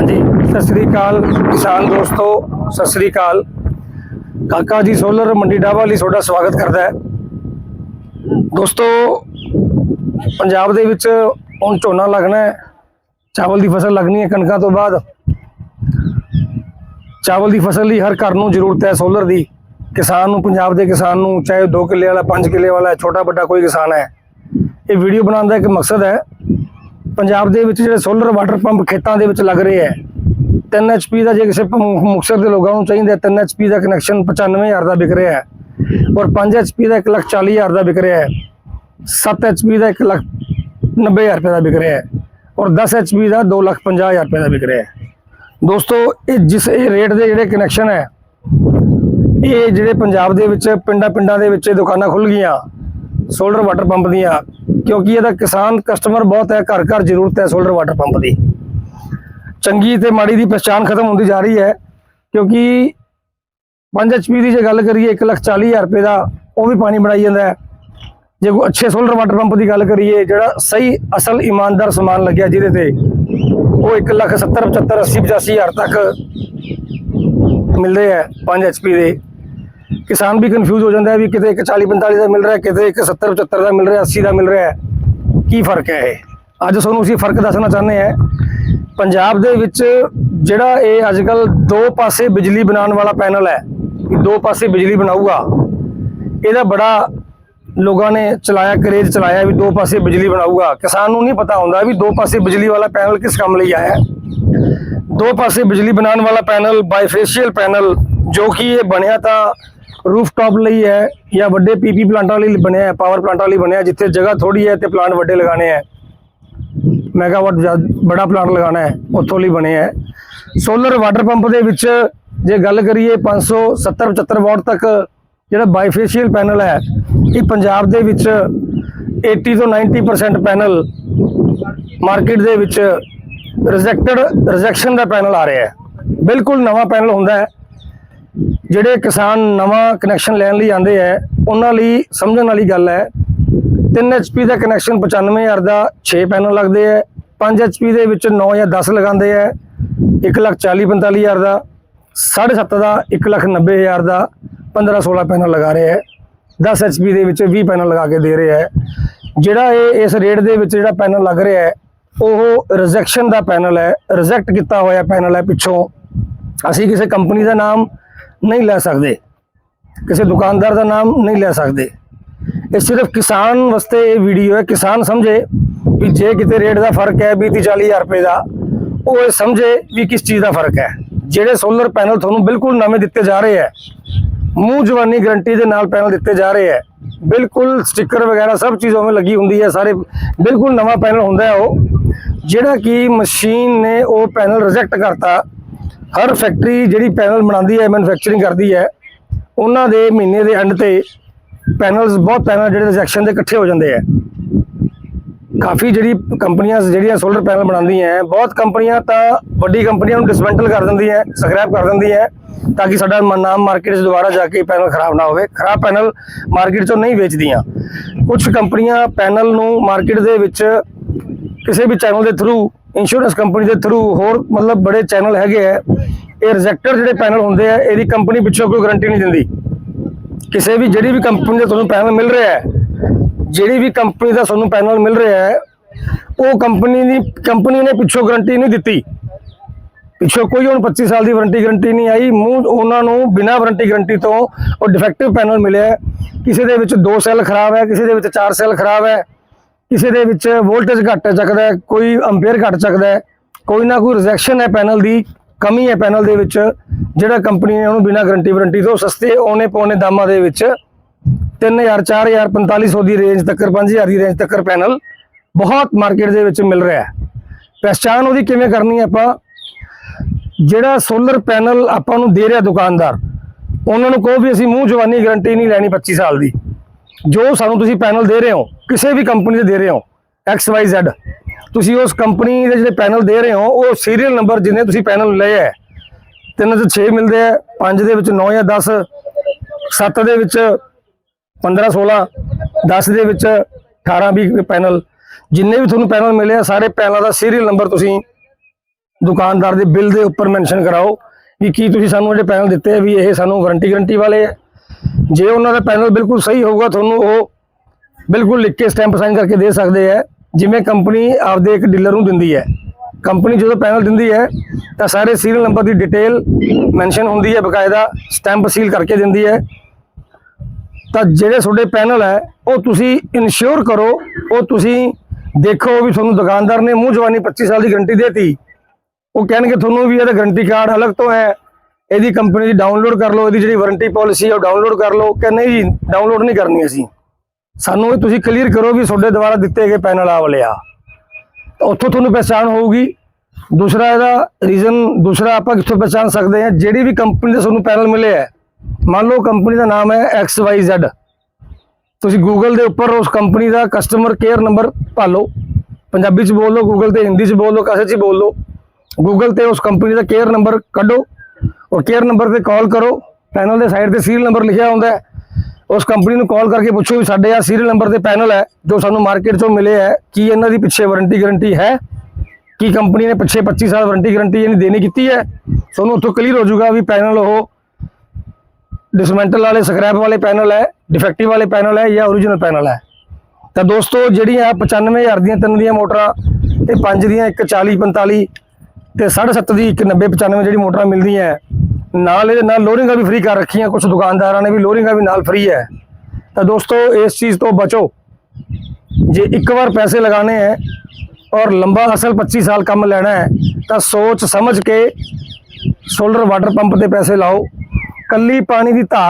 ਹਾਂਜੀ। ਸਤਿ ਸ੍ਰੀ ਅਕਾਲ ਕਿਸਾਨ ਦੋਸਤੋ, ਸਤਿ ਸ੍ਰੀ ਅਕਾਲ। ਕਾਕਾ ਜੀ ਸੋਲਰ ਮੰਡੀ ਡਾਵਾ ਲਈ ਤੁਹਾਡਾ ਸਵਾਗਤ ਕਰਦਾ ਹੈ। ਦੋਸਤੋ, ਪੰਜਾਬ ਦੇ ਵਿੱਚ ਹੁਣ ਝੋਨਾ ਲੱਗਣਾ ਹੈ। ਚਾਵਲ ਦੀ ਫਸਲ ਲੱਗਣੀ ਹੈ ਕਣਕਾਂ ਤੋਂ ਬਾਅਦ। ਚਾਵਲ ਦੀ ਫਸਲ ਲਈ ਹਰ ਘਰ ਨੂੰ ਜ਼ਰੂਰਤ ਹੈ ਸੋਲਰ ਦੀ। ਕਿਸਾਨ ਨੂੰ, ਪੰਜਾਬ ਦੇ ਕਿਸਾਨ ਨੂੰ, ਚਾਹੇ 2 ਕਿੱਲੇ ਵਾਲਾ 5 ਕਿੱਲੇ ਵਾਲਾ ਛੋਟਾ ਵੱਡਾ ਕੋਈ ਕਿਸਾਨ ਹੈ। ਇਹ ਵੀਡੀਓ ਬਣਾਉਣ ਦਾ ਇੱਕ ਮਕਸਦ ਹੈ। ਪੰਜਾਬ ਦੇ ਵਿੱਚ ਜਿਹੜੇ ਸੋਲਰ ਵਾਟਰ ਪੰਪ ਖੇਤਾਂ ਦੇ ਵਿੱਚ ਲੱਗ ਰਹੇ ਹੈ 3 HP ਦਾ ਜੇ ਕਿਸੇ ਪ- ਮੁਕਤਸਰ ਦੇ ਲੋਕਾਂ ਨੂੰ ਚਾਹੀਦਾ 3 HP ਦਾ ਕਨੈਕਸ਼ਨ 95000 ਦਾ ਵਿਕ ਰਿਹਾ ਹੈ ਔਰ 5 HP ਦਾ 140000 ਦਾ ਵਿਕ ਰਿਹਾ ਹੈ 7 HP ਦਾ 190000 ਰੁਪਏ ਦਾ ਵਿਕ ਰਿਹਾ ਹੈ ਔਰ 10 HP ਦਾ 250000 ਰੁਪਏ ਦਾ ਵਿਕ ਰਿਹਾ ਹੈ। ਦੋਸਤੋ, ਇਹ ਜਿਸ, ਇਹ ਰੇਟ ਦੇ ਜਿਹੜੇ ਕਨੈਕਸ਼ਨ ਹੈ, ਇਹ ਜਿਹੜੇ ਪੰਜਾਬ ਦੇ ਵਿੱਚ ਪਿੰਡਾਂ ਪਿੰਡਾਂ ਦੇ ਵਿੱਚ ਦੁਕਾਨਾਂ ਖੁੱਲ ਗਈਆਂ ਸੋਲਰ ਵਾਟਰ ਪੰਪ ਦੀਆਂ, ਕਿਉਂਕਿ ਇਹਦਾ ਕਿਸਾਨ ਕਸਟਮਰ ਬਹੁਤ ਹੈ, ਘਰ ਘਰ ਜ਼ਰੂਰਤ ਹੈ ਸੋਲਰ ਵਾਟਰ ਪੰਪ ਦੀ। ਚੰਗੀ ਤੇ ਮਾੜੀ ਦੀ ਪਛਾਣ ਖਤਮ ਹੁੰਦੀ ਜਾ ਰਹੀ ਹੈ, ਕਿਉਂਕਿ 5 HP ਦੀ ਜੇ ਗੱਲ ਕਰੀਏ 140000 ਰੁਪਏ ਦਾ ਉਹ ਵੀ ਪਾਣੀ ਬਣਾਈ ਜਾਂਦਾ ਹੈ। ਜੇ ਕੋਈ ਅੱਛੇ ਸੋਲਰ ਵਾਟਰ ਪੰਪ ਦੀ ਗੱਲ ਕਰੀਏ, ਜਿਹੜਾ ਸਹੀ ਅਸਲ ਇਮਾਨਦਾਰ ਸਮਾਨ ਲੱਗਿਆ ਜਿਹਦੇ ਤੇ ਉਹ 1 ਲੱਖ 70 75 80 85000 ਤੱਕ ਮਿਲਦੇ ਆ 5 HP ਦੇ। ਕਿਸਾਨ ਵੀ ਕਨਫਿਊਜ਼ ਹੋ ਜਾਂਦਾ ਹੈ ਵੀ ਕਿਤੇ ਇੱਕ 40 45 ਦਾ ਮਿਲ ਰਿਹਾ, ਕਿਤੇ ਇੱਕ 70 75 ਦਾ ਮਿਲ ਰਿਹਾ 80 ਦਾ ਮਿਲ ਰਿਹਾ ਕੀ ਫ਼ਰਕ ਹੈ ਇਹ? ਅੱਜ ਤੁਹਾਨੂੰ ਅਸੀਂ ਫ਼ਰਕ ਦੱਸਣਾ ਚਾਹੁੰਦੇ ਹਾਂ। ਪੰਜਾਬ ਦੇ ਵਿੱਚ ਜਿਹੜਾ ਇਹ ਅੱਜ ਕੱਲ ਦੋ ਪਾਸੇ ਬਿਜਲੀ ਬਣਾਉਣ ਵਾਲਾ ਪੈਨਲ ਹੈ ਦੋ ਪਾਸੇ ਬਿਜਲੀ ਬਣਾਊਗਾ, ਇਹਦਾ ਬੜਾ ਲੋਕਾਂ ਨੇ ਚਲਾਇਆ, ਕਰੇਜ ਚਲਾਇਆ ਵੀ ਦੋ ਪਾਸੇ ਬਿਜਲੀ ਬਣਾਊਗਾ। ਕਿਸਾਨ ਨੂੰ ਨਹੀਂ ਪਤਾ ਹੁੰਦਾ ਵੀ ਦੋ ਪਾਸੇ ਬਿਜਲੀ ਵਾਲਾ ਪੈਨਲ ਕਿਸ ਕੰਮ ਲਈ ਆਇਆ ਦੋ ਪਾਸੇ ਬਿਜਲੀ ਬਣਾਉਣ ਵਾਲਾ ਪੈਨਲ ਬਾਈਫੇਸ਼ੀਅਲ ਪੈਨਲ, ਜੋ ਕਿ ਇਹ ਬਣਿਆ ਤਾਂ ਰੂਫਟਾਪ ਲਈ ਹੈ ਜਾਂ ਵੱਡੇ ਪੀਪੀ ਪਲਾਂਟਾਂ ਲਈ ਬਣਿਆ ਹੈ ਪਾਵਰ ਪਲਾਂਟਾਂ ਲਈ ਬਣਿਆ ਜਿੱਥੇ ਜਗ੍ਹਾ ਥੋੜੀ ਹੈ ਤੇ ਪਲਾਂਟ ਵੱਡੇ ਲਗਾਣੇ ਹੈ। ਮੈਗਾਵਾਟ ਜ਼ਿਆ- ਬੜਾ ਪਲਾਂਟ ਲਗਾਣਾ ਹੈ, ਉੱਥੋਂ ਲਈ ਬਣੇ ਹੈ। ਸੋਲਰ ਵਾਟਰ ਪੰਪ ਦੇ ਵਿੱਚ ਜੇ ਗੱਲ ਕਰੀਏ 570 75 ਵਾਟ ਤੱਕ ਜਿਹੜਾ ਬਾਈਫੇਸ਼ੀਅਲ ਪੈਨਲ ਹੈ, ਇਹ ਪੰਜਾਬ ਦੇ ਵਿੱਚ 80 ਤੋਂ 90% ਪੈਨਲ ਮਾਰਕੀਟ ਦੇ ਵਿੱਚ ਰਿਜੈਕਟਡ ਰਿਜੈਕਸ਼ਨ ਦਾ ਪੈਨਲ ਆ ਰਿਹਾ ਹੈ। ਬਿਲਕੁਲ ਨਵਾਂ ਪੈਨਲ ਹੁੰਦਾ ਹੈ। ਜਿਹੜੇ ਕਿਸਾਨ ਨਵਾਂ ਕਨੈਕਸ਼ਨ ਲੈਣ ਲਈ ਆਉਂਦੇ ਹੈ ਉਹਨਾਂ ਲਈ ਸਮਝਣ ਵਾਲੀ ਗੱਲ ਹੈ 3 HP ਦਾ ਕਨੈਕਸ਼ਨ 95000 ਦਾ 6 ਪੈਨਲ ਲੱਗਦੇ ਹੈ 5 HP ਦੇ ਵਿੱਚ 9 ਜਾਂ 10 ਲਗਾਉਂਦੇ ਹੈ 1,40 45000 ਦਾ 7.5 ਦਾ 1,90,000 ਦਾ 15 16 ਪੈਨਲ ਲਗਾ ਰਹੇ ਹੈ 10 HP ਦੇ ਵਿੱਚ 20 ਪੈਨਲ ਲਗਾ ਕੇ ਦੇ ਰਹੇ ਹੈ ਜਿਹੜਾ ਇਹ ਇਸ ਰੇਟ ਦੇ ਵਿੱਚ ਜਿਹੜਾ ਪੈਨਲ ਲੱਗ ਰਿਹਾ ਹੈ ਉਹ ਰਿਜੈਕਸ਼ਨ ਦਾ ਪੈਨਲ ਹੈ ਰਿਜੈਕਟ ਕੀਤਾ ਹੋਇਆ ਪੈਨਲ ਹੈ ਪਿੱਛੋਂ। ਅਸੀਂ ਕਿਸੇ ਕੰਪਨੀ ਦਾ ਨਾਮ ਨਹੀਂ ਲੈ ਸਕਦੇ। ਕਿਸੇ ਦੁਕਾਨਦਾਰ ਦਾ ਨਾਮ ਨਹੀਂ ਲੈ ਸਕਦੇ। ਇਹ ਸਿਰਫ ਕਿਸਾਨ ਵਾਸਤੇ ਇਹ ਵੀਡੀਓ ਹੈ। ਕਿਸਾਨ ਸਮਝੇ ਵੀ ਜੇ ਕਿਤੇ ਰੇਟ ਦਾ ਫ਼ਰਕ ਹੈ 20 40 ਹਜ਼ਾਰ ਰੁਪਏ ਦਾ, ਉਹ ਇਹ ਸਮਝੇ ਵੀ ਕਿਸ ਚੀਜ਼ ਦਾ ਫ਼ਰਕ ਹੈ। ਜਿਹੜੇ ਸੋਲਰ ਪੈਨਲ ਤੁਹਾਨੂੰ ਬਿਲਕੁਲ ਨਵੇਂ ਦਿੱਤੇ ਜਾ ਰਹੇ ਹੈ, ਮੂੰਹ ਜਵਾਨੀ ਗਰੰਟੀ ਦੇ ਨਾਲ ਪੈਨਲ ਦਿੱਤੇ ਜਾ ਰਹੇ ਹੈ, ਬਿਲਕੁਲ ਸਟicker ਵਗੈਰਾ ਸਭ ਚੀਜ਼ ਉਵੇਂ ਲੱਗੀ ਹੁੰਦੀ ਹੈ, ਸਾਰੇ ਬਿਲਕੁਲ ਨਵਾਂ ਪੈਨਲ ਹੁੰਦਾ ਹੈ ਉਹ। ਜਿਹੜਾ ਕਿ ਮਸ਼ੀਨ ਨੇ ਉਹ ਪੈਨਲ ਰਿਜੈਕਟ ਕਰਤਾ। ਹਰ ਫੈਕਟਰੀ ਜਿਹੜੀ ਪੈਨਲ ਬਣਾਉਂਦੀ ਹੈ ਮੈਨੂਫੈਕਚਰਿੰਗ ਕਰਦੀ ਹੈ, ਉਹਨਾਂ ਦੇ ਮਹੀਨੇ ਦੇ ਐਂਡ ਤੇ ਪੈਨਲਸ ਬਹੁਤ ਪੈਨਲ ਜਿਹੜੇ ਰਿਜੈਕਸ਼ਨ ਦੇ ਇਕੱਠੇ ਹੋ ਜਾਂਦੇ ਆ। ਕਾਫੀ ਜਿਹੜੀ ਕੰਪਨੀਆਂ ਜਿਹੜੀਆਂ ਸੋਲਰ ਪੈਨਲ ਬਣਾਉਂਦੀਆਂ ਹੈ, ਬਹੁਤ ਕੰਪਨੀਆਂ ਤਾਂ ਵੱਡੀ ਕੰਪਨੀਆਂ ਨੂੰ ਡਿਸਮੈਂਟਲ ਕਰ ਦਿੰਦੀਆਂ ਸਕ੍ਰੈਪ ਕਰ ਦਿੰਦੀਆਂ ਤਾਂ ਕਿ ਸਾਡਾ ਨਾਮ ਮਾਰਕੀਟ 'ਚ ਦੁਬਾਰਾ ਜਾ ਕੇ ਪੈਨਲ ਖਰਾਬ ਨਾ ਹੋਵੇ। ਖਰਾਬ ਪੈਨਲ ਮਾਰਕੀਟ 'ਚੋਂ ਨਹੀਂ ਵੇਚਦੀਆਂ। ਕੁਝ ਕੰਪਨੀਆਂ ਪੈਨਲ ਨੂੰ ਮਾਰਕੀਟ ਦੇ ਵਿੱਚ ਕਿਸੇ ਵੀ ਚੈਨਲ ਦੇ ਥਰੂ ਇੰਸ਼ੋਰੈਂਸ ਕੰਪਨੀ ਦੇ ਥਰੂ ਹੋਰ ਮਤਲਬ ਬੜੇ ਚੈਨਲ ਹੈਗੇ ਆ। ਇਹ ਰਿਜੈਕਟਰ ਜਿਹੜੇ ਪੈਨਲ ਹੁੰਦੇ ਆ, ਇਹਦੀ ਕੰਪਨੀ ਪਿੱਛੋਂ ਕੋਈ ਗਾਰੰਟੀ ਨਹੀਂ ਦਿੰਦੀ। ਕਿਸੇ ਵੀ ਜਿਹੜੀ ਵੀ ਕੰਪਨੀ ਦਾ ਤੁਹਾਨੂੰ ਪੈਨਲ ਮਿਲ ਰਿਹਾ ਹੈ, ਜਿਹੜੀ ਵੀ ਕੰਪਨੀ ਦਾ ਤੁਹਾਨੂੰ ਪੈਨਲ ਮਿਲ ਰਿਹਾ ਹੈ, ਉਹ ਕੰਪਨੀ ਦੀ ਕੰਪਨੀ ਨੇ ਪਿੱਛੋਂ ਗਾਰੰਟੀ ਨਹੀਂ ਦਿੱਤੀ। ਪਿੱਛੋਂ ਕੋਈ ਹੁਣ 25 ਸਾਲ ਦੀ ਵਾਰੰਟੀ ਗਾਰੰਟੀ ਨਹੀਂ ਆਈ, ਮੂੰਹ ਉਹਨਾਂ ਨੂੰ ਬਿਨਾਂ ਵਾਰੰਟੀ ਗਾਰੰਟੀ ਤੋਂ ਉਹ ਡਿਫੈਕਟਿਵ ਪੈਨਲ ਮਿਲਿਆ ਕਿਸੇ ਦੇ ਵਿੱਚ ਦੋ ਸੈੱਲ ਖਰਾਬ ਹੈ, ਕਿਸੇ ਦੇ ਵਿੱਚ ਚਾਰ ਸੈੱਲ ਖਰਾਬ ਹੈ। ਕਿਸੇ ਦੇ ਵਿੱਚ ਵੋਲਟੇਜ ਘੱਟ ਚੱਕਦਾ ਹੈ, ਕੋਈ ਐਂਪੀਅਰ ਘੱਟ ਚੱਕਦਾ ਹੈ, ਕੋਈ ਨਾ ਕੋਈ ਰਿਜੈਕਸ਼ਨ ਹੈ ਪੈਨਲ ਦੀ, ਕਮੀ ਹੈ ਪੈਨਲ ਦੇ ਵਿੱਚ, ਜਿਹੜਾ ਕੰਪਨੀ ਨੇ ਉਹਨੂੰ ਬਿਨਾਂ ਗਾਰੰਟੀ ਵਾਰੰਟੀ ਤੋਂ ਸਸਤੇ ਔਨੇ ਪੌਨੇ ਦਾਮਾਂ ਦੇ ਵਿੱਚ 3000 4000 4500 ਦੀ ਰੇਂਜ ਤੱਕ 5000 ਦੀ ਰੇਂਜ ਤੱਕ ਪੈਨਲ ਬਹੁਤ ਮਾਰਕੀਟ ਦੇ ਵਿੱਚ ਮਿਲ ਰਿਹਾ ਹੈ। ਪਹਿਚਾਣ ਉਹਦੀ ਕਿਵੇਂ ਕਰਨੀ ਹੈ ਆਪਾਂ? ਜਿਹੜਾ ਸੋਲਰ ਪੈਨਲ ਆਪਾਂ ਨੂੰ ਦੇ ਰਿਹਾ ਦੁਕਾਨਦਾਰ, ਉਹਨਾਂ ਨੂੰ ਕਹੋ ਵੀ ਅਸੀਂ ਮੂੰਹ ਜਵਾਨੀ ਗਾਰੰਟੀ ਨਹੀਂ ਲੈਣੀ 25 ਸਾਲ ਦੀ। ਜੋ ਸਾਨੂੰ ਤੁਸੀਂ ਪੈਨਲ ਦੇ ਰਹੇ ਹੋ, ਕਿਸੇ ਵੀ ਕੰਪਨੀ ਦੇ ਦੇ ਰਹੇ ਹੋ ਐਕਸ XYZ ਤੁਸੀਂ ਉਸ ਕੰਪਨੀ ਦੇ ਜਿਹੜੇ ਪੈਨਲ ਦੇ ਰਹੇ ਹੋ, ਉਹ ਸੀਰੀਅਲ ਨੰਬਰ ਜਿੰਨੇ ਤੁਸੀਂ ਪੈਨਲ ਲਏ ਹੈ, ਤਿੰਨ ਤੋਂ 6 ਮਿਲਦੇ ਆ ਪੰਜ ਦੇ ਵਿੱਚ 9 ਜਾਂ 10 7 ਦੇ ਵਿੱਚ 15 16 10 ਦੇ ਵਿੱਚ 18 20 ਪੈਨਲ, ਜਿੰਨੇ ਵੀ ਤੁਹਾਨੂੰ ਪੈਨਲ ਮਿਲੇ ਆ, ਸਾਰੇ ਪੈਨਲਾਂ ਦਾ ਸੀਰੀਅਲ ਨੰਬਰ ਤੁਸੀਂ ਦੁਕਾਨਦਾਰ ਦੇ ਬਿੱਲ ਦੇ ਉੱਪਰ ਮੈਂਸ਼ਨ ਕਰਾਓ ਵੀ ਕੀ ਤੁਸੀਂ ਸਾਨੂੰ ਜਿਹੜੇ ਪੈਨਲ ਦਿੱਤੇ ਆ, ਵੀ ਇਹ ਸਾਨੂੰ ਵਾਰੰਟੀ ਗਰੰਟੀ ਵਾਲੇ ਆ। ਜੇ ਉਹਨਾਂ ਦਾ ਪੈਨਲ ਬਿਲਕੁਲ ਸਹੀ ਹੋਊਗਾ, ਤੁਹਾਨੂੰ ਉਹ ਬਿਲਕੁਲ ਲਿਖ ਕੇ ਸਟੈਂਪ ਸਾਈਨ ਕਰਕੇ ਦੇ ਸਕਦੇ ਆ। ਜਿਵੇਂ ਕੰਪਨੀ ਆਪਦੇ ਇੱਕ ਡੀਲਰ ਨੂੰ ਦਿੰਦੀ ਹੈ। ਕੰਪਨੀ ਜਦੋਂ ਪੈਨਲ ਦਿੰਦੀ ਹੈ, ਤਾਂ ਸਾਰੇ ਸੀਰੀਅਲ ਨੰਬਰ ਦੀ ਡਿਟੇਲ ਮੈਂਸ਼ਨ ਹੁੰਦੀ ਹੈ, ਬਕਾਇਦਾ ਸਟੈਂਪ ਸੀਲ ਕਰਕੇ ਦਿੰਦੀ ਹੈ। ਤਾਂ ਜਿਹੜੇ ਤੁਹਾਡੇ ਪੈਨਲ ਹੈ, ਉਹ ਤੁਸੀਂ ਇਨਸ਼ੋਰ ਕਰੋ, ਉਹ ਤੁਸੀਂ ਦੇਖੋ ਵੀ ਤੁਹਾਨੂੰ ਦੁਕਾਨਦਾਰ ਨੇ ਮੂੰਹ ਜਵਾਨੀ 25 ਸਾਲ ਦੀ ਗਾਰੰਟੀ ਦੇਤੀ। ਉਹ ਕਹਿਣਗੇ, ਤੁਹਾਨੂੰ ਵੀ ਇਹਦਾ ਗਾਰੰਟੀ ਕਾਰਡ ਅਲੱਗ ਤੋਂ ਹੈ। ਇਹਦੀ ਕੰਪਨੀ ਦੀ ਡਾਊਨਲੋਡ ਕਰ ਲਓ, ਇਹਦੀ ਜਿਹੜੀ ਵਾਰੰਟੀ ਪਾਲਿਸੀ ਹੈ ਉਹ ਡਾਊਨਲੋਡ ਕਰ ਲਓ ਕਿ ਨਹੀਂ ਜੀ ਡਾਊਨਲੋਡ ਨਹੀਂ ਕਰਨੀ ਅਸੀਂ। ਸਾਨੂੰ ਇਹ ਤੁਸੀਂ ਕਲੀਅਰ ਕਰੋ ਵੀ ਤੁਹਾਡੇ ਦੁਆਰਾ ਦਿੱਤੇ ਗਏ ਪੈਨਲ ਆ ਵਾਲੇ ਆ। ਤਾਂ ਉੱਥੋਂ ਤੁਹਾਨੂੰ ਪਛਾਣ ਹੋਊਗੀ। ਦੂਸਰਾ ਇਹਦਾ ਰੀਜ਼ਨ ਦੂਸਰਾ ਆਪਾਂ ਕਿੱਥੋਂ ਪਛਾਣ ਸਕਦੇ ਹਾਂ, ਜਿਹੜੀ ਵੀ ਕੰਪਨੀ ਦੇ ਤੁਹਾਨੂੰ ਪੈਨਲ ਮਿਲੇ ਹੈ ਮੰਨ ਲਓ ਕੰਪਨੀ ਦਾ ਨਾਮ ਹੈ XYZ ਤੁਸੀਂ ਗੂਗਲ ਦੇ ਉੱਪਰ ਉਸ ਕੰਪਨੀ ਦਾ ਕਸਟਮਰ ਕੇਅਰ ਨੰਬਰ ਭਾਲੋ। ਪੰਜਾਬੀ ਚ ਬੋਲ ਲਓ ਗੂਗਲ ਤੇ ਹਿੰਦੀ ਚ ਬੋਲ ਲਓ, ਕਿਸੇ ਚ ਬੋਲ ਲਓ। ਗੂਗਲ ਤੇ ਉਸ ਕੰਪਨੀ ਦਾ ਕੇਅਰ ਨੰਬਰ ਕੱਢੋ। ਔਰ ਕੇਅਰ ਨੰਬਰ ਤੇ ਕਾਲ ਕਰੋ। ਪੈਨਲ ਦੇ ਸਾਈਡ ਤੇ ਸੀਰੀਅਲ ਨੰਬਰ ਲਿਖਿਆ ਹੁੰਦਾ ਹੈ। ਉਸ ਕੰਪਨੀ ਨੂੰ ਕਾਲ ਕਰਕੇ ਪੁੱਛੋ ਵੀ ਸਾਡੇ ਆ ਸੀਰੀਅਲ ਨੰਬਰ 'ਤੇ ਪੈਨਲ ਹੈ, ਜੋ ਸਾਨੂੰ ਮਾਰਕੀਟ ਚੋਂ ਮਿਲੇ ਹੈ। ਕੀ ਇਹਨਾਂ ਦੀ ਪਿੱਛੇ ਵਾਰੰਟੀ ਗਾਰੰਟੀ ਹੈ? ਕੀ ਕੰਪਨੀ ਨੇ ਪਿੱਛੇ 25 ਸਾਲ ਵਾਰੰਟੀ ਗਾਰੰਟੀ ਇਹਨੇ ਦੇਣੀ ਕੀਤੀ ਹੈ? ਤੁਹਾਨੂੰ ਉੱਥੋਂ ਕਲੀਅਰ ਹੋ ਜਾਊਗਾ ਵੀ ਪੈਨਲ ਉਹ ਡਿਸਮੈਂਟਲ ਵਾਲੇ ਸਕ੍ਰੈਪ ਵਾਲੇ ਪੈਨਲ ਹੈ ਡਿਫੈਕਟਿਵ ਵਾਲੇ ਪੈਨਲ ਹੈ ਜਾਂ ਓਰੀਜਨਲ ਪੈਨਲ ਹੈ। ਤਾਂ ਦੋਸਤੋ, ਜਿਹੜੀਆਂ 95000 ਦੀਆਂ ਤਿੰਨ ਦੀਆਂ ਮੋਟਰਾਂ ਤੇ ਪੰਜ ਦੀਆਂ, ਇੱਕ 40 45 ਤੇ 7.5 ਦੀ ਇੱਕ 90 95 ਜਿਹੜੀ ਮੋਟਰਾਂ ਮਿਲਦੀਆਂ ਹੈ, ਨਾਲ ਇਹਦੇ ਨਾਲ ਲੋਰਿੰਗਾਂ ਵੀ ਫ੍ਰੀ ਕਰ ਰੱਖੀਆਂ ਕੁਝ ਦੁਕਾਨਦਾਰਾਂ ਨੇ ਵੀ ਲੋਰਿੰਗਾਂ ਵੀ ਨਾਲ ਫ੍ਰੀ ਹੈ। ਤਾਂ ਦੋਸਤੋ ਇਸ ਚੀਜ਼ ਤੋਂ ਬਚੋ। ਜੇ ਇੱਕ ਵਾਰ ਪੈਸੇ ਲਗਾਣੇ ਹੈ ਔਰ ਲੰਬਾ ਅਸਲ 25 ਸਾਲ ਕੰਮ ਲੈਣਾ ਹੈ ਤਾਂ ਸੋਚ ਸਮਝ ਕੇ ਸੋਲਰ ਵਾਟਰ ਪੰਪ ਤੇ ਪੈਸੇ ਲਾਓ। ਕੱਲੀ ਪਾਣੀ ਦੀ ਧਾਰ